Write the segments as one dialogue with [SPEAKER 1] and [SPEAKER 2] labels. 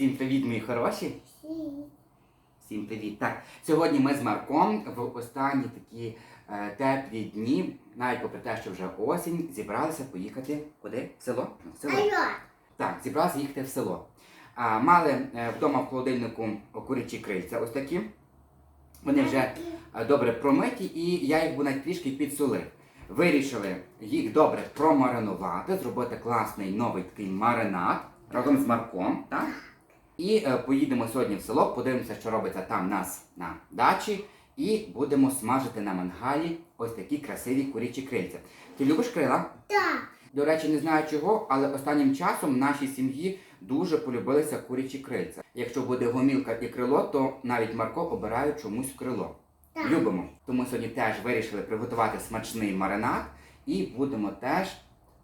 [SPEAKER 1] Всім привіт, мої хороші! Всім привіт! Так, сьогодні ми з Марком в останні такі е, теплі дні, навіть попри те, що вже осінь, зібралися поїхати куди? В село? В село. Так, зібралися їхати в село. А, мали е, вдома в холодильнику курячі крильця ось такі. Вони вже е, добре промиті, і я їх навіть трішки підсолив. Вирішили їх добре промаринувати, зробити класний новий такий маринад разом з Марком. Так? І е, поїдемо сьогодні в село, подивимося, що робиться там у нас на дачі, і будемо смажити на мангалі ось такі красиві курячі крильця. Ти любиш крила?
[SPEAKER 2] Так.
[SPEAKER 1] До речі, не знаю чого, але останнім часом в нашій сім'ї дуже полюбилися курячі крильця. Якщо буде гомілка і крило, то навіть Марко обирає чомусь крило.
[SPEAKER 2] Так.
[SPEAKER 1] Любимо. Тому сьогодні теж вирішили приготувати смачний маринад і будемо теж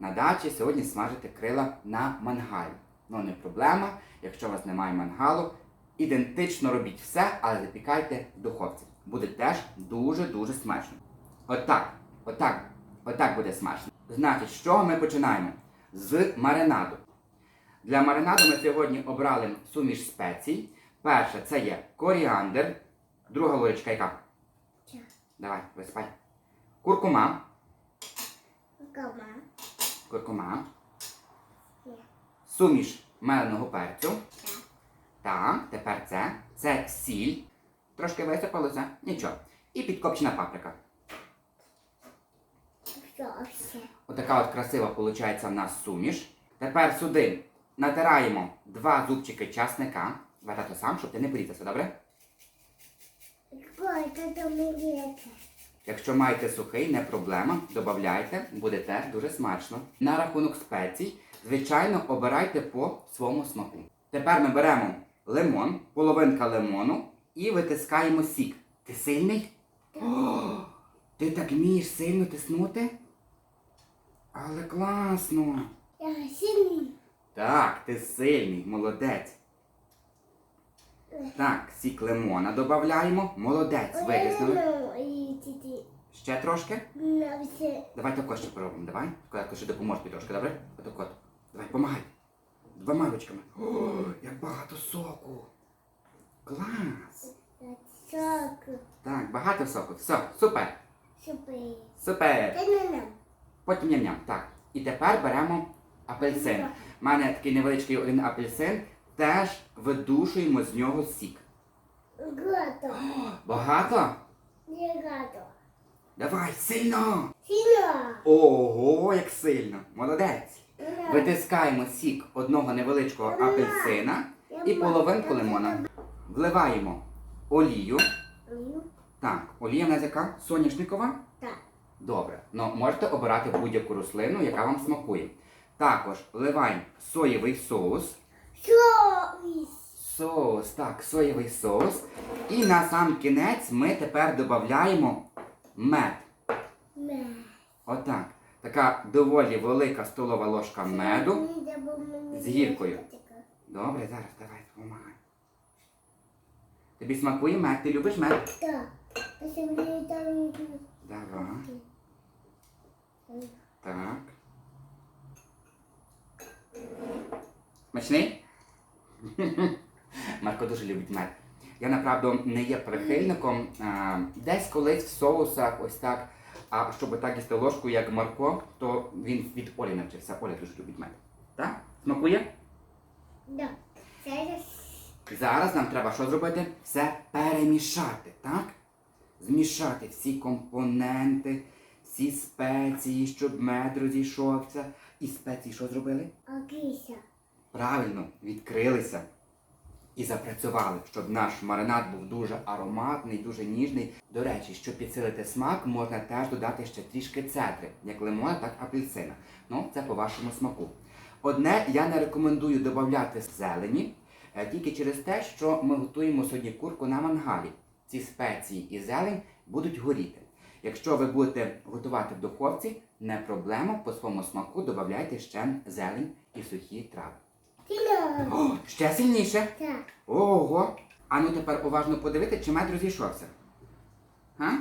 [SPEAKER 1] на дачі сьогодні смажити крила на мангалі. Ну не проблема, якщо у вас немає мангалу, ідентично робіть все, але запікайте в духовці. Буде теж дуже-дуже смачно. Отак, отак, отак буде смачно. Значить, з чого ми починаємо? З маринаду. Для маринаду ми сьогодні обрали суміш спецій. Перше це є коріандр. Друга ложечка яка? Давай, виспай. Куркума.
[SPEAKER 2] Кома.
[SPEAKER 1] Куркума. Суміш меленого перцю.
[SPEAKER 2] Так.
[SPEAKER 1] Так, тепер це. Це сіль. Трошки висипалося. Нічого. І підкопчена паприка. Отака от красива виходить в нас суміш. Тепер сюди натираємо два зубчики часника. Давай тато сам, щоб ти не порізався, добре? Якщо маєте сухий, не проблема, додавайте, буде теж дуже смачно. На рахунок спецій, звичайно, обирайте по своєму смаку. Тепер ми беремо лимон, половинка лимону і витискаємо сік. Ти сильний? О, ти так вмієш сильно тиснути? Але класно!
[SPEAKER 2] Я сильный.
[SPEAKER 1] Так, ти сильний, молодець. Так, сік лимона додаємо. Молодець, витиснули. Ще трошки. Давай також ще поробимо, давай. Коли ще допоможеш трошки, добре? Отак от. Давай, помагай. Двома ручками. О, як багато соку. Клас.
[SPEAKER 2] Сок.
[SPEAKER 1] Так, багато соку. Все, супер.
[SPEAKER 2] Супер.
[SPEAKER 1] Супер. Потім ням-ням. Так. І тепер беремо апельсин. У мене такий невеличкий один апельсин. Теж видушуємо з нього сік.
[SPEAKER 2] Готово.
[SPEAKER 1] Багато?
[SPEAKER 2] Не готово.
[SPEAKER 1] Давай, сильно!
[SPEAKER 2] Сильно.
[SPEAKER 1] Ого, як сильно! Молодець! Витискаємо сік одного невеличкого апельсина і половинку лимона. Вливаємо олію. Так, олія в нас яка? Соняшникова?
[SPEAKER 2] Так.
[SPEAKER 1] Добре. Ну, можете обирати будь-яку рослину, яка вам смакує. Також вливаємо соєвий соус.
[SPEAKER 2] Соус.
[SPEAKER 1] Соус, так, соєвий соус. І на сам кінець ми тепер додаємо мед.
[SPEAKER 2] Ме.
[SPEAKER 1] Отак. Така доволі велика столова ложка меду. з гіркою. Добре, зараз давай допомагай. Тобі смакує мед? Ти любиш мед?
[SPEAKER 2] Так.
[SPEAKER 1] Давай. Так. Смачний? Марко дуже любить мед. Я направду не є прихильником. Десь колись в соусах ось так. А щоб так їсти ложку, як Марко, то він від Олі навчився. Оля дуже любить мед. Так? Смакує?
[SPEAKER 2] Да. Зараз.
[SPEAKER 1] Зараз нам треба що зробити? Все перемішати, так? Змішати всі компоненти, всі спеції, щоб мед розійшовся. І спеції що зробили?
[SPEAKER 2] Окися.
[SPEAKER 1] Правильно, відкрилися і запрацювали, щоб наш маринад був дуже ароматний, дуже ніжний. До речі, щоб підсилити смак, можна теж додати ще трішки цедри, як лимона, так апельсина. Ну, це по вашому смаку. Одне я не рекомендую додати зелені, е, тільки через те, що ми готуємо сьогодні курку на мангалі. Ці спеції і зелень будуть горіти. Якщо ви будете готувати в духовці, не проблема, по своєму смаку додавайте ще зелень і сухі трави. О, ще сильніше.
[SPEAKER 2] Так.
[SPEAKER 1] Ого. А ну тепер уважно подивити, чи мед розійшовся. Га?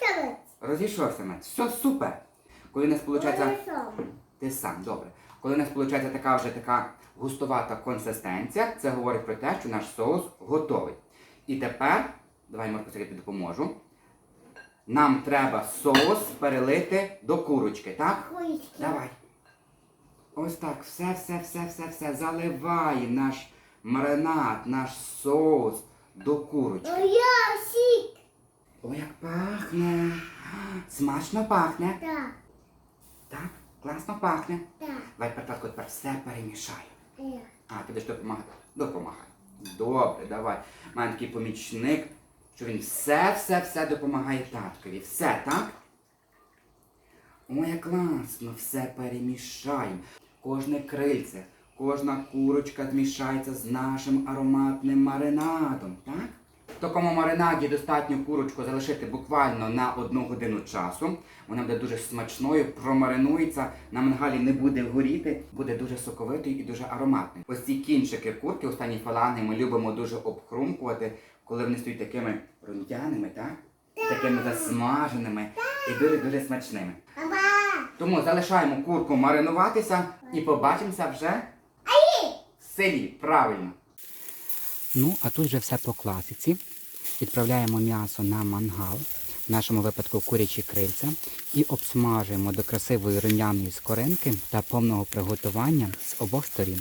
[SPEAKER 2] Самець.
[SPEAKER 1] Розійшовся мед. Все супер. Коли у нас виходить. Ти сам, добре. Коли у нас виходить така вже така густовата консистенція, це говорить про те, що наш соус готовий. І тепер, давай Марко, я тобі допоможу. Нам треба соус перелити до курочки, так?
[SPEAKER 2] Курочки.
[SPEAKER 1] Давай. Ось так, все, все, все, все, все. Заливаємо наш маринад, наш соус до курочки.
[SPEAKER 2] Ну я сік.
[SPEAKER 1] Ой, як пахне. Смачно пахне.
[SPEAKER 2] Так,
[SPEAKER 1] Так, класно пахне.
[SPEAKER 2] так,
[SPEAKER 1] Давай перетатку тепер все перемішаю.
[SPEAKER 2] так.
[SPEAKER 1] А, ти будеш допомагати? Допомагай. Добре, давай. Мене такий помічник, що він все, все, все допомагає таткові. Все, так? Ой, як класно, все перемішаємо. Кожне крильце, кожна курочка змішається з нашим ароматним маринадом, так? В такому маринаді достатньо курочку залишити буквально на одну годину часу. Вона буде дуже смачною, промаринується, на мангалі не буде горіти, буде дуже соковитою і дуже ароматною. Ось ці кінчики курки, останні фалани, ми любимо дуже обхрумкувати, коли вони стають такими рум'яними, так? Такими засмаженими і дуже-дуже смачними. Тому залишаємо курку маринуватися і побачимося вже в селі. Правильно. Ну, а тут вже все по класиці. Відправляємо м'ясо на мангал, в нашому випадку курячі крильця, і обсмажуємо до красивої рум'яної скоринки та повного приготування з обох сторін.